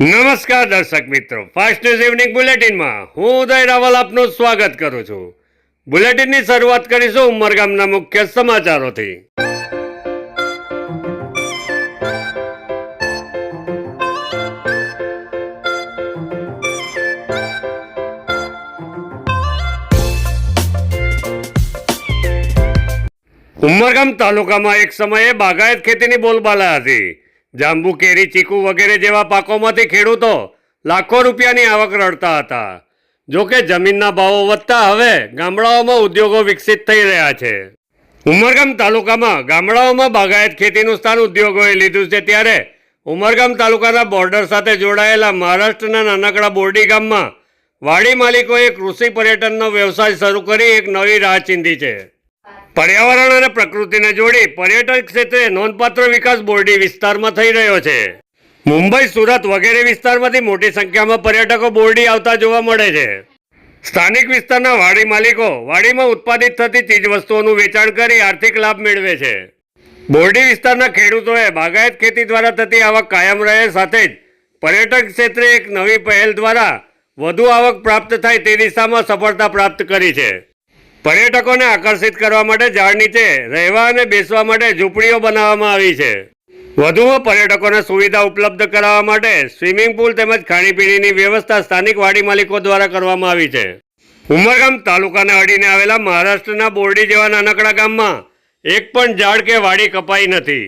નમસ્કાર દર્શક મિત્રો. ફાસ્ટ ન્યૂઝ ઇવનિંગ બુલેટિનમાં હું ઉદય રાવલ આપનું સ્વાગત કરું છું. બુલેટિનની શરૂઆત કરીશું ઉમરગામના મુખ્ય સમાચારોથી. ઉમરગામ તાલુકામાં એક સમયે બાગાયત ખેતીની બોલબાલા હતી. જાંબુ કેરી ચીકુ વગેરે જેવા પાકોમાંથી ખેડૂતો લાખો રૂપિયાની આવક રડતા હતા. જો કે જમીનના ભાવો વધતા હવે ગામડાઓમાં ઉદ્યોગો વિકસિત થઈ રહ્યા છે. ઉમરગામ તાલુકામાં ગામડાઓમાં બાગાયત ખેતીનું સ્થાન ઉદ્યોગોએ લીધું છે ત્યારે ઉમરગામ તાલુકાના બોર્ડર સાથે જોડાયેલા મહારાષ્ટ્રના નાનકડા બોરડી ગામમાં વાડી માલિકોએ કૃષિ પર્યટનનો વ્યવસાય શરૂ કરી એક નવી રાહ ચીંધી છે. પર્યાવરણ અને પ્રકૃતિને જોડી પર્યટન ક્ષેત્રે નોંધપાત્ર વિકાસ બોરડી વિસ્તારમાં થઈ રહ્યો છે. મુંબઈ, સુરત વગેરે વિસ્તારમાંથી મોટી સંખ્યામાં પર્યટકો બોરડી આવતા જોવા મળે છે. સ્થાનિક વિસ્તારના વાડી માલિકો વાડીમાં ઉત્પાદિત થતી ચીજવસ્તુઓનું વેચાણ કરી આર્થિક લાભ મેળવે છે. બોરડી વિસ્તારના ખેડૂતોએ બાગાયત ખેતી દ્વારા થતી આવક કાયમ રહે સાથે જ પર્યટન ક્ષેત્રે એક નવી પહેલ દ્વારા વધુ આવક પ્રાપ્ત થાય તે દિશામાં સફળતા પ્રાપ્ત કરી છે. પર્યટકોને આકર્ષિત કરવા માટે ઝાડ નીચે રહેવા અને બેસવા માટે ઝૂંપડીઓ બનાવવામાં આવી છે. વધુમાં પર્યટકોને સુવિધા ઉપલબ્ધ કરાવવા માટે સ્વિમિંગ પુલ તેમજ ખાણીપીણીની વ્યવસ્થા સ્થાનિક વાડી માલિકો દ્વારા કરવામાં આવી છે. ઉમરગામ તાલુકાને અડીને આવેલા મહારાષ્ટ્રના બોરડી જેવા નાનકડા ગામમાં એક પણ ઝાડ કે વાડી કપાઈ નથી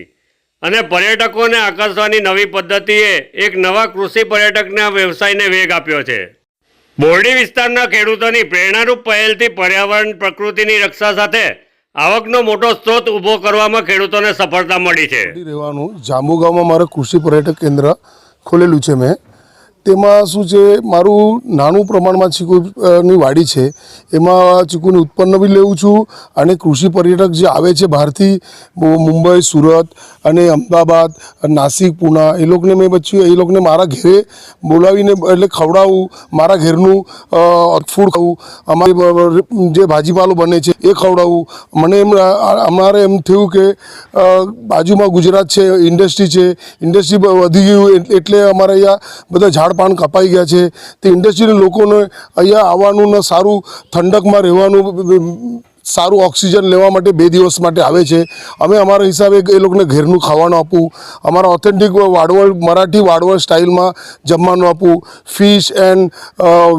અને પર્યટકોને આકર્ષવાની નવી પદ્ધતિએ એક નવા કૃષિ પર્યટકના વ્યવસાયને વેગ આપ્યો છે. બોરડી વિસ્તારના ખેડૂતોની પ્રેરણારૂપ પહેલથી પર્યાવરણ પ્રકૃતિની રક્ષા સાથે આવકનો મોટો સ્ત્રોત ઊભો કરવામાં ખેડૂતોને સફળતા મળી છે. રહેવાનું જાંબુ ગામમાં મારે કૃષિ પર્યટક કેન્દ્ર ખોલેલું છે મેં. તેમાં શું છે, મારું નાનું પ્રમાણમાં ચીકુની વાડી છે, એમાં ચીકુનું ઉત્પન્ન બી લેવું છું અને કૃષિ પર્યટક જે આવે છે બહારથી મુંબઈ, સુરત અને અમદાવાદ, નાસિક, પુના, એ લોકોને મેં બચ્યું એ લોકોને મારા ઘરે બોલાવીને એટલે ખવડાવું, મારા ઘરનું ફૂડ ખાવું, અમારી જે ભાજીપાલો બને છે એ ખવડાવું. મને એમ અમારે એમ થયું કે બાજુમાં ગુજરાત છે, ઇન્ડસ્ટ્રી છે, ઇન્ડસ્ટ્રી વધી ગયું એટ- એટલે અમારે અહીંયા બધા ઝાડ પાન કપાઈ ગયા છે. તે ઇન્ડસ્ટ્રીના લોકોને અહીંયા આવવાનું ને સારું ઠંડકમાં રહેવાનું સારું ઓક્સિજન લેવા માટે બે દિવસ માટે આવે છે. અમે અમારા હિસાબે એ લોકોને ઘેરનું ખાવાનું આપવું અમારા ઓથેન્ટિક વાડવળ, મરાઠી વાડવળ સ્ટાઇલમાં જમવાનું આપવું ફિશ એન્ડ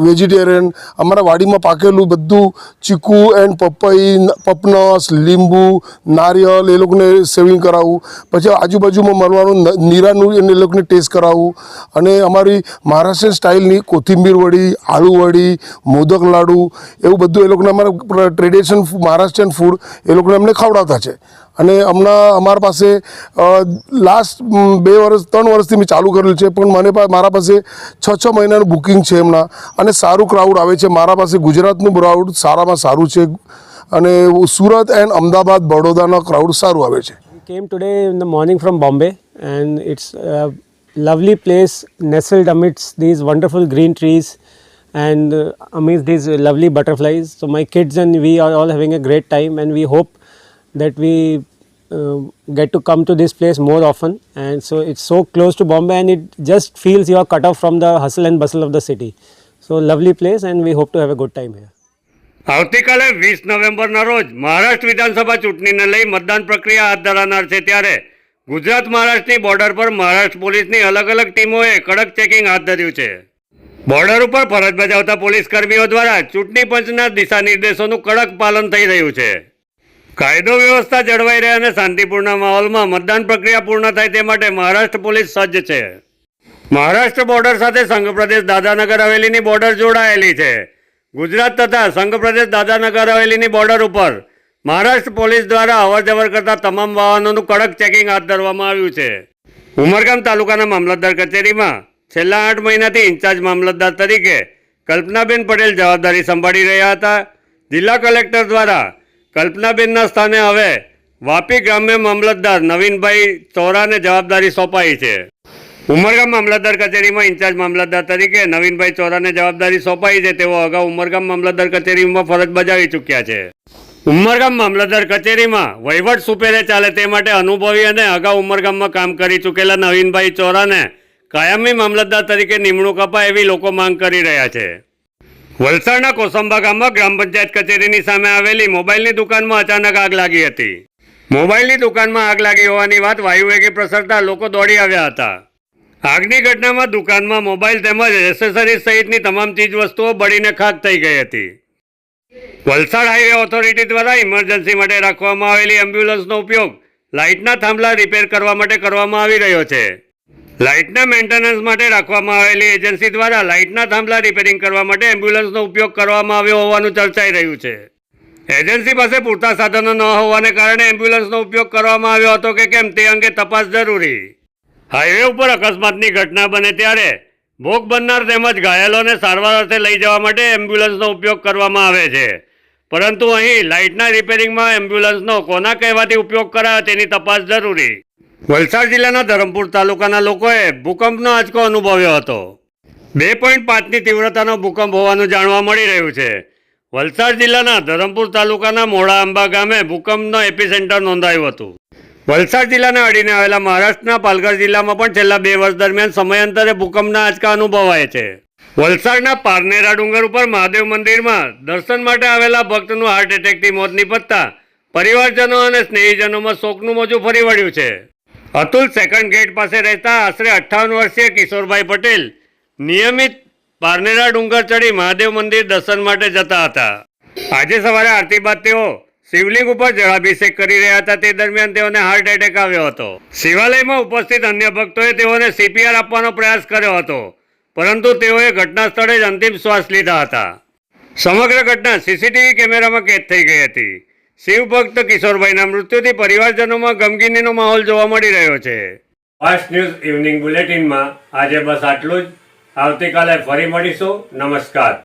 વેજીટેરિયન અમારા વાડીમાં પાકેલું બધું ચીકુ એન્ડ પપઈ પપનસ, લીંબુ, નારિયેલ એ લોકોને સેવિંગ કરાવવું પછી આજુબાજુમાં મળવાનું નીરાનું એને એ લોકોને ટેસ્ટ કરાવવું અને અમારી મહારાષ્ટ્રીયન સ્ટાઇલની કોથિંબીર વડી આળુ વડી મોદક લાડુ એવું બધું એ લોકોને અમારા ટ્રેડિશન મહારાષ્ટ્રીયન ફૂડ એ લોકોને અમને ખવડાવતા છે. અને હમણાં અમારા પાસે લાસ્ટ બે વર્ષ ત્રણ વર્ષથી મેં ચાલુ કરેલું છે પણ મને મારા પાસે છ છ મહિનાનું બુકિંગ છે હમણાં અને સારું ક્રાઉડ આવે છે. મારા પાસે ગુજરાતનું ક્રાઉડ સારામાં સારું છે અને સુરત એન્ડ અમદાવાદ બડોદાનો ક્રાઉડ સારું આવે છે. કેમ today in the morning from Bombay, and it's a lovely place nestled amidst these wonderful green and uh, amidst these lovely butterflies. So, my kids and we are all having a great time, and we hope that we uh, get to come to this place more often. And so, it's so close to Bombay, and it just feels you are cut off from the hustle and bustle of the city. So, lovely place, and we hope to have a good time here. આવતીકાલે વીસ નવેમ્બરના રોજ મહારાષ્ટ્ર વિધાનસભા ચૂંટણીને લઈ મતદાન પ્રક્રિયા હાથ ધરાનાર છે ત્યારે ગુજરાત મહારાષ્ટ્રની બોર્ડર પર મહારાષ્ટ્ર પોલીસની અલગ અલગ ટીમોએ કડક ચેકિંગ હાથ ધર્યું છે બોર્ડર ઉપર ફરજ બજાવતા પોલીસ કર્મીઓ દ્વારા ચૂંટણી પંચના દિશા નિર્દેશોનું કડક પાલન થઈ રહ્યું છે. કાયદો વ્યવસ્થા જળવાઈ રહે અને શાંતિપૂર્ણ માહોલમાં મતદાન પ્રક્રિયા પૂર્ણ થાય તે માટે મહારાષ્ટ્ર પોલીસ સજ્જ છે. મહારાષ્ટ્ર બોર્ડર સાથે સંઘ પ્રદેશ દાદાનગર હવેલીની બોર્ડર જોડાયેલી છે. ગુજરાત તથા સંઘ પ્રદેશ દાદાનગર હવેલીની બોર્ડર ઉપર મહારાષ્ટ્ર પોલીસ દ્વારા અવરજવર કરતા તમામ વાહનોનું કડક ચેકિંગ હાથ ધરવામાં આવ્યું છે. ઉમરગામ તાલુકાના મામલતદાર કચેરીમાં છેલ્લા આઠ મહિનાથી ઇન્ચાર્જ મામલતદાર તરીકે કલ્પનાબેન પટેલ જવાબદારી સંભાળી રહ્યા હતા. જિલ્લા કલેક્ટર દ્વારા કલ્પનાબેનના સ્થાને હવે વાપી ગ્રામ્ય મામલતદાર નવીનભાઈ ચોરાને જવાબદારી સોંપાઈ છે. ઉમરગામ મામલતદાર કચેરીમાં ઇન્ચાર્જ મામલતદાર તરીકે નવીનભાઈ ચોરાને જવાબદારી સોંપાઈ છે. તેઓ અગાઉ ઉમરગામ મામલતદાર કચેરીમાં ફરજ બજાવી ચૂક્યા છે. ઉમરગામ મામલતદાર કચેરીમાં વહીવટ સુપેરે ચાલે તે માટે અનુભવી અને અગાઉ ઉમરગામમાં કામ કરી ચૂકેલા નવીનભાઈ ચોરાને કાયમી મામલતદાર તરીકે નિમણૂક અપાય એવી લોકો માંગ કરી રહ્યા છે. વલસાડના કોસંબા ગામમાં ગ્રામ પંચાયત કચેરીની સામે આવેલી મોબાઈલની દુકાનમાં અચાનક આગ લાગી હતી. મોબાઈલની દુકાનમાં આગ લાગી હોવાની વાત વાયુવેગે પ્રસરતા લોકો દોડી આવ્યા હતા. આગની ઘટનામાં દુકાનમાં મોબાઈલ તેમજ એસેસરીઝ સહિતની તમામ ચીજ વસ્તુઓ બળીને ખાક થઈ ગઈ હતી. વલસાડ હાઈવે ઓથોરિટી દ્વારા ઇમરજન્સી માટે રાખવામાં આવેલી એમ્બ્યુલન્સનો ઉપયોગ લાઇટના થાંભલા રિપેર કરવા માટે કરવામાં આવી રહ્યો છે. લાઇટના મેન્ટેનન્સ માટે રાખવામાં આવેલી એજન્સી દ્વારા લાઇટના થાંભલા રિપેરિંગ કરવા માટે એમ્બ્યુલન્સનો ઉપયોગ કરવામાં આવ્યો હોવાનું ચર્ચાઈ રહ્યું છે. એજન્સી પાસે પૂરતા સાધનો ન હોવાને કારણે એમ્બ્યુલન્સનો ઉપયોગ કરવામાં આવ્યો હતો કે કેમ તે અંગે તપાસ જરૂરી. હાઈવે ઉપર અકસ્માતની ઘટના બને ત્યારે ભોગ બનનાર તેમજ ઘાયલોને સારવાર અર્થે લઈ જવા માટે એમ્બ્યુલન્સનો ઉપયોગ કરવામાં આવે છે. પરંતુ અહીં લાઇટના રિપેરિંગમાં એમ્બ્યુલન્સનો કોના કહેવાથી ઉપયોગ કરાયો તેની તપાસ જરૂરી. વલસાડ જિલ્લાના ધરમપુર તાલુકાના લોકોએ ભૂકંપનો આંચકો અનુભવ્યો હતો. બે પોઈન્ટ પાંચની તીવ્રતાનો ભૂકંપ હોવાનું જાણવા મળી રહ્યું છે. વલસાડ જિલ્લાના ધરમપુર તાલુકાના મોડા આંબા ગામે ભૂકંપનો એપિસેન્ટર નોંધાયું હતું. વલસાડ જિલ્લાને અડીને આવેલા મહારાષ્ટ્રના પાલઘર જિલ્લામાં પણ છેલ્લા બે વર્ષ દરમિયાન સમયાંતરે ભૂકંપના આંચકા અનુભવાય છે. વલસાડના પારનેરા ડુંગર ઉપર મહાદેવ મંદિરમાં દર્શન માટે આવેલા ભક્તનું હાર્ટ એટેકથી મોત નિપજતા પરિવારજનો અને સ્નેહીજનોમાં શોકનું મોજું ફરી વળ્યું છે. અતુલ સેકન્ડ ગેટ પાસે રહેતા આશરે અઠ્ઠાવન વર્ષીય કિશોરભાઈ પટેલ નિયમિત પારનેરા ડુંગર ચડી મહાદેવ મંદિર દર્શન માટે જતા હતા. આજે સવારે આરતી બાદ તેઓ શિવલિંગ ઉપર જળાભિષેક કરી રહ્યા હતા. તે દરમિયાન તેઓને હાર્ટ એટેક આવ્યો હતો. શિવાલયમાં ઉપસ્થિત અન્ય ભક્તોએ તેઓને સીપીઆર આપવાનો પ્રયાસ કર્યો હતો. પરંતુ તેઓએ ઘટના સ્થળે જ અંતિમ શ્વાસ લીધા હતા. સમગ્ર ઘટના સીસીટીવી કેમેરામાં કેદ થઈ ગઈ હતી. શિવ ભક્ત કિશોરભાઈના મૃત્યુથી પરિવારજનોમાં ગમગીનીનો માહોલ જોવા મળી રહ્યો છે. ફાસ્ટ ન્યૂઝ ઇવનિંગ બુલેટિનમાં આજે બસ આટલું જ. આવતીકાલે ફરી મળીશું. નમસ્કાર.